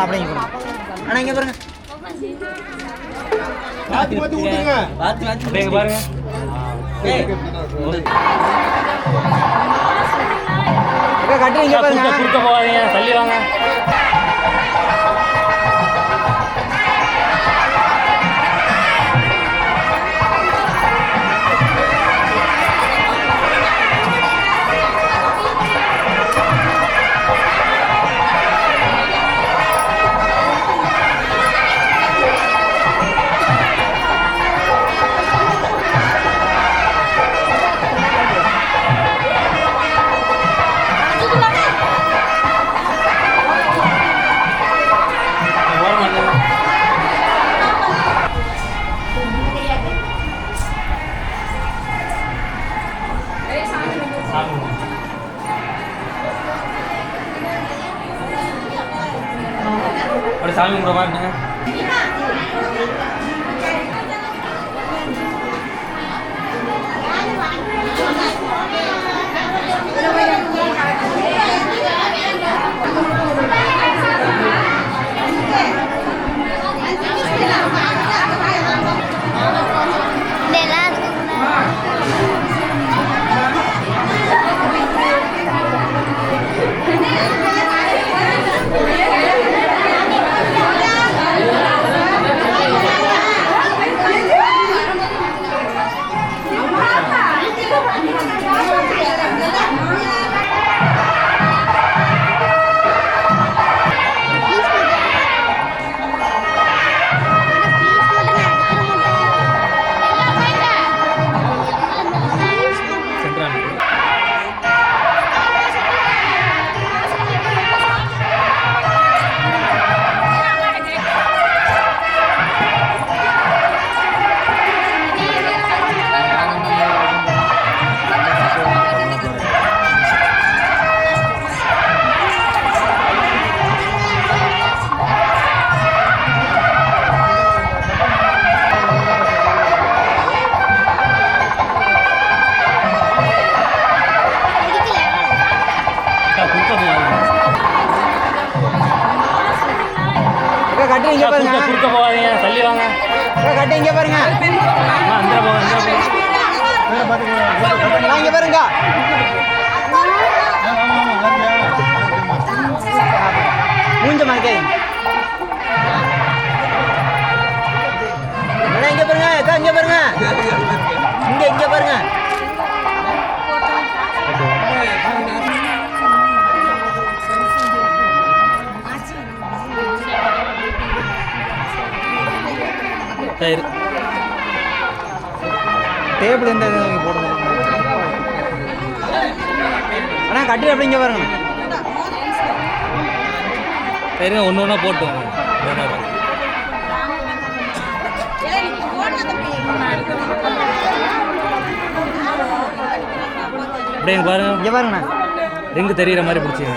ஆ அப்படியே இங்க பாருங்க. பாருங்க. இங்க பாருங்க. தள்ளி வாங்க. அப்படி சாமி கும்பிடுமா கும்பிட Thank you. கட்டி இங்க பாருங்க. குறுக்க போகாதீங்க. தள்ளி வாங்க. கட்டி இங்க பாருங்க. அந்த இங்க பாருங்க. மூஞ்ச மறைக்காதீங்க இங்க பாருங்க. இங்க பாருங்க. சரி டேபிள் எந்த போடுங்க அண்ணா கட்டி அப்படி இங்க பாருங்க சரிங்க ஒன்று ஒன்றா போட்டு வாங்க. வேற வேற. அப்படியே இங்க பாருங்க. இங்க பாருங்கண்ணா. ரிங்கு தெரியுற மாதிரி பிடிச்சிங்க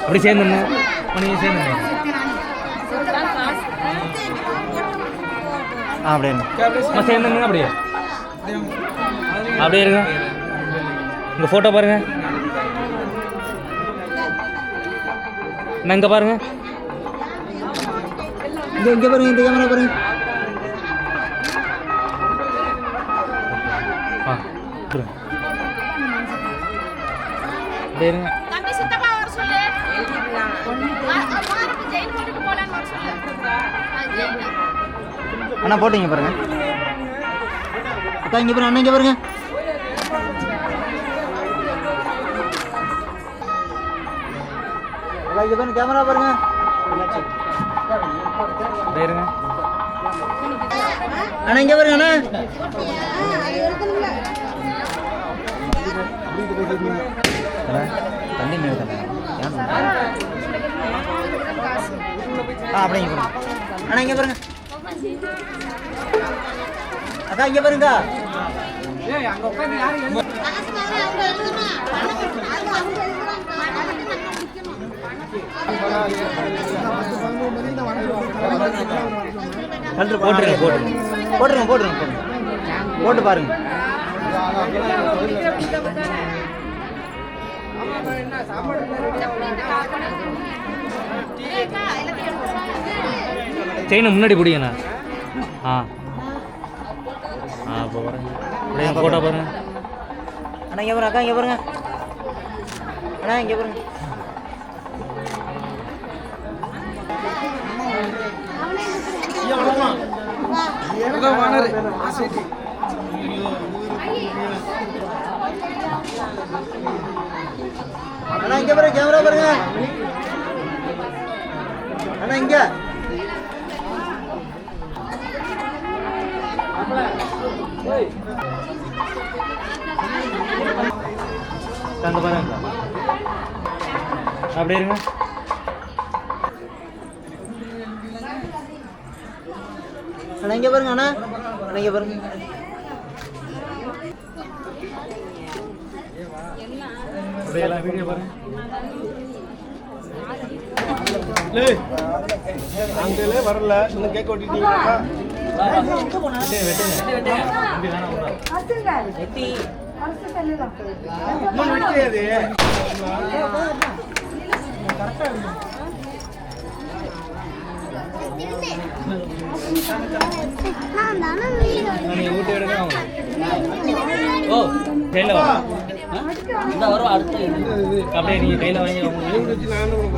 அப்படி சேர்ந்துங்க நீங்கள் சேர்ந்துங்க அப்படியே இருங்க. சேர்ந்து சேர்ந்துங்க அப்படியே. அப்படியே இருங்க உங்கள் ஃபோட்டோ பாருங்கள் நான் இங்கே பாருங்கள் இங்கே இங்கே பாருங்கள் இந்த கேமரா பாருங்க. ஆ அப்படியே இருங்க. சொல்லு. அண்ணா போட்டு இங்க பாருங்க. அக்கா இங்க பாருங்க அண்ணா இங்க பாருங்க. அக்கா இங்க பாருங்க கேமரா பாருங்க. இருங்க. அண்ணா இங்க பாருங்க அண்ணா. தண்ணி? ஆ பாருங்க. அண்ணா இங்க பாருங்க. அக்கா இங்க பாருங்க போட்டுருங்க. போட்டுருங்க போட்டுருங்க போட்டுருங்க. போட்டு பாருங்க. செயினை முன்னாடி பிடிங்கண்ணா. ஆ ஆ இப்போ பாருங்க அப்படியே ஃபோட்டோ பாருங்க அண்ணா இங்கே பாருங்க அக்கா இங்கே பாருங்க அண்ணா இங்கே பாருங்க அண்ணா இங்க பாருங்க கேமரா பாருங்க அண்ணா இங்க அப்படியே இருங்க. அண்ணா இங்கே பாருங்க அண்ணா. அண்ணா இங்கே பாருங்க. அங்கே வரல. இன்னும் கேட்க ஓட்டிட்டீங்களா வெட்டுங்க வெட்டுங்க. ஓ கையில் வா. இந்த வரும் அடுத்து. அப்படியே நீங்கள் கையில் வாங்கி அவங்க வச்சு நானும்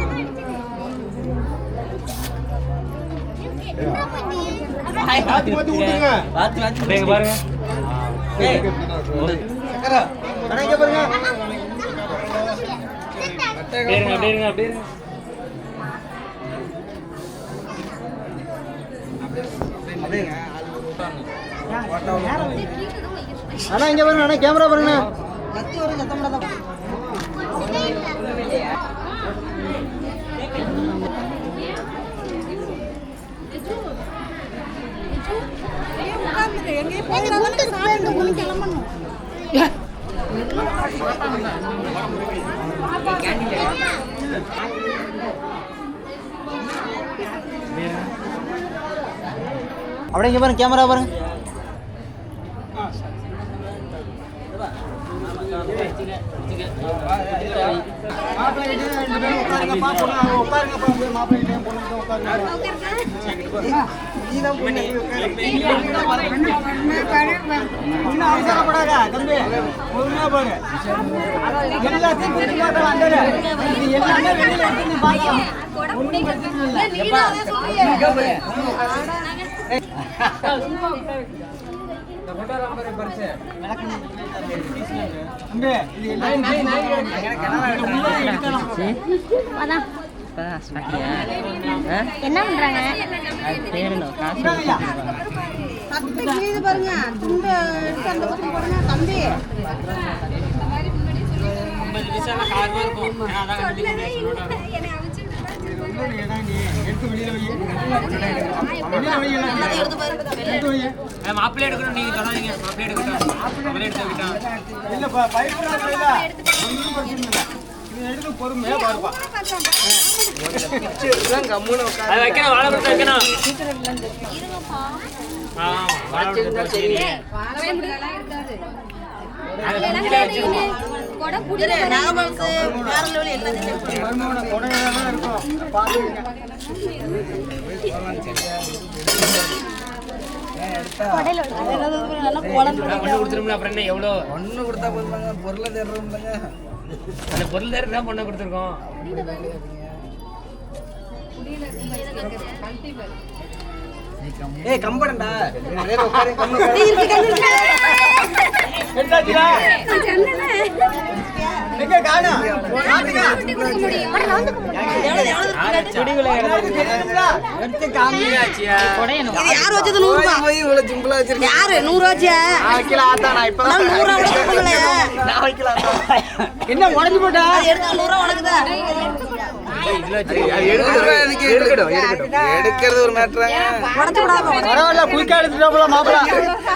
மாத்தி மாத்தி விட்டுங்க அப்படியே இங்க பாருங்க அண்ணா இங்கே பாருங்க அப்படியே இருங்க அப்படியே இருங்க அப்படியே இருங்க அண்ணா இங்கே பாருங்க அண்ணா கேமரா பாருங்க அப்படியே இங்கே பாருங்க கேமரா பாருங்க அவசரப்படாத தம்பி. பொறுமையா பாரு எல்லாத்தையும் பிரிச்சு பார்க்கலாம் அந்த இது எல்லாமே வெளியில எடுத்து நீ பார்க்கலாம். ஒண்ணும் பிரச்சனை இல்லை. தம்பி இது எல்லாமே என்ன பண்றாங்க பாருங்க. துண்டு எடுத்து அந்த பக்கம் போடுங்க. தம்பி. மாப்பிள்ளை எடுக்கணும் மாப்பிள்ளை எடுக்கட்டும் மாப்பிள்ளை இல்ல பயப்படாத பிரச்சனை எடுத்து பொறுமையா பாருப்பா வைக்கணும் வாழைப்பழத்தை வைக்கணும் ஒன்று கொடுத்தா போதுமாங்க பொருளை தர்றோம்லங்க அந்த பொருள் தர தான் பொண்ணை கொடுத்துருக்கோம் ஏய் கம்படண்டா நேரா உட்காரு கம்மு எடுத்தாச்சுடா எங்க காணோம் காட்டுங்க சுடிகுல எடுத்து காமியாச்சியா? இது யார் வச்சது நூறு ரூபாய் யாரு? நூறு ரூபாய்ச்சியா வைக்கல ஆத்தா நான் இப்ப நான் நூறு ரூபா கொடுக்கல நான் வைக்கல என்ன உடஞ்சு போட்டா? எடுத்தா நூறு ரூபா உனக்குதா எடுக்கிறது ஒரு மேட்ராங்க பரவாயில்ல குயிக்கா எடுத்துட்டோம்ல மாப்பிள.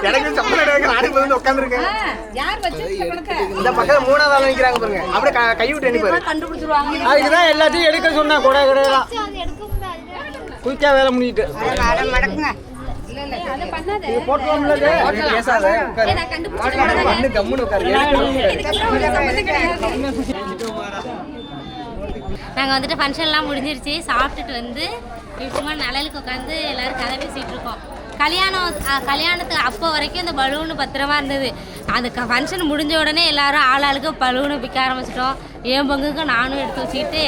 எனக்கு சம்பளம் எடுக்க நாளைக்கு வந்து உட்காந்துருக்கேன் இந்த பக்கத்துல மூணாவது ஆள் நிக்கிறாங்க பாருங்க. அப்படியே க- விட்டு அதுக்குதான் எல்லாத்தையும் எடுக்க சொன்னா கொடை கொடையெல்லாம் குயிக்கா வேலை முடிஞ்சிட்டு. கம்முன்னு உட்காரு. எடுக்கணும். நாங்கள் வந்துட்டு ஃபங்க்ஷன்லாம் முடிஞ்சிருச்சு. சாப்பிட்டுட்டு வந்து சும்மா நிழலுக்கு உட்காந்து எல்லோரும் கதை பேசிகிட்டு இருக்கோம். கல்யாணம் கல்யாணத்துக்கு அப்போ வரைக்கும் இந்த பலூனு பத்திரமா இருந்தது. அந்த ஃபங்க்ஷன் முடிஞ்ச உடனே எல்லாரும் ஆள் ஆளுக்கு பலூனு பிக்க ஆரம்பிச்சிட்டோம். என் பங்குக்கு நானும் எடுத்து வச்சுக்கிட்டு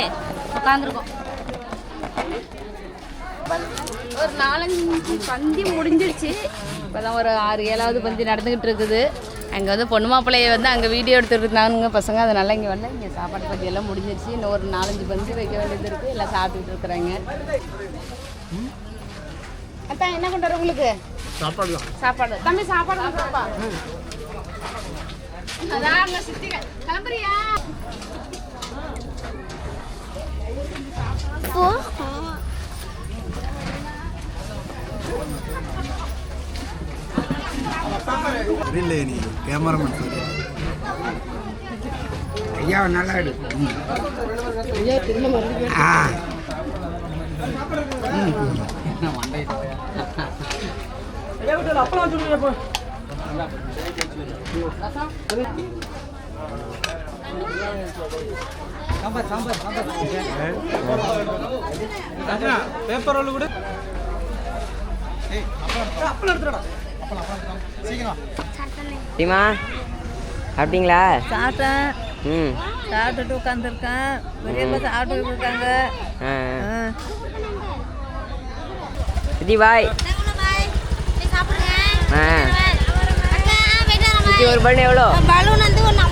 உட்காந்துருக்கோம் ஒரு நாலஞ்சு பந்தி முடிஞ்சிடுச்சு இப்போதான் ஒரு ஆறு ஏழாவது பந்தி நடந்துக்கிட்டு இருக்குது. அங்கே வந்து பொண்ணு மாப்பிள்ளைய வந்து அங்கே வீடியோ எடுத்துட்டு இருந்தாங்க பசங்க அதனால இங்கே வரல. இங்கே சாப்பாடு பந்தி எல்லாம் முடிஞ்சிருச்சு. இன்னும் ஒரு நாலஞ்சு பந்தி வைக்க வேண்டியது இருக்குது எல்லாம் சாப்பிட்டுட்டு இருக்கிறாங்க. அத்தான் என்ன பண்ணுற உங்களுக்கு? சாப்பாடு சாப்பாடு. தம்பி சாப்பாடு அதான் கிளம்புறியா? இல்லை நீ கேமராமேன் சொல்லு. ஐயா நல்லா எடு ஆ. சாம்பார் சாம்பார் சாம்பார். பேப்பர் ரோல் கூட. ஏய் அப்பளம் அப்பளம் எடுத்துடா. டிமா அப்படிங்களா சாப்பிட்டேன். ம். சாப்பிட்டுட்டு உட்காந்துருக்கேன். பெரியப்பா சாப்பிட்டுட்டு இருக்காங்க. சித்தி பாய். ஒரு பண்ணு எவ்வளோ? பலூன் வந்து ஒன்று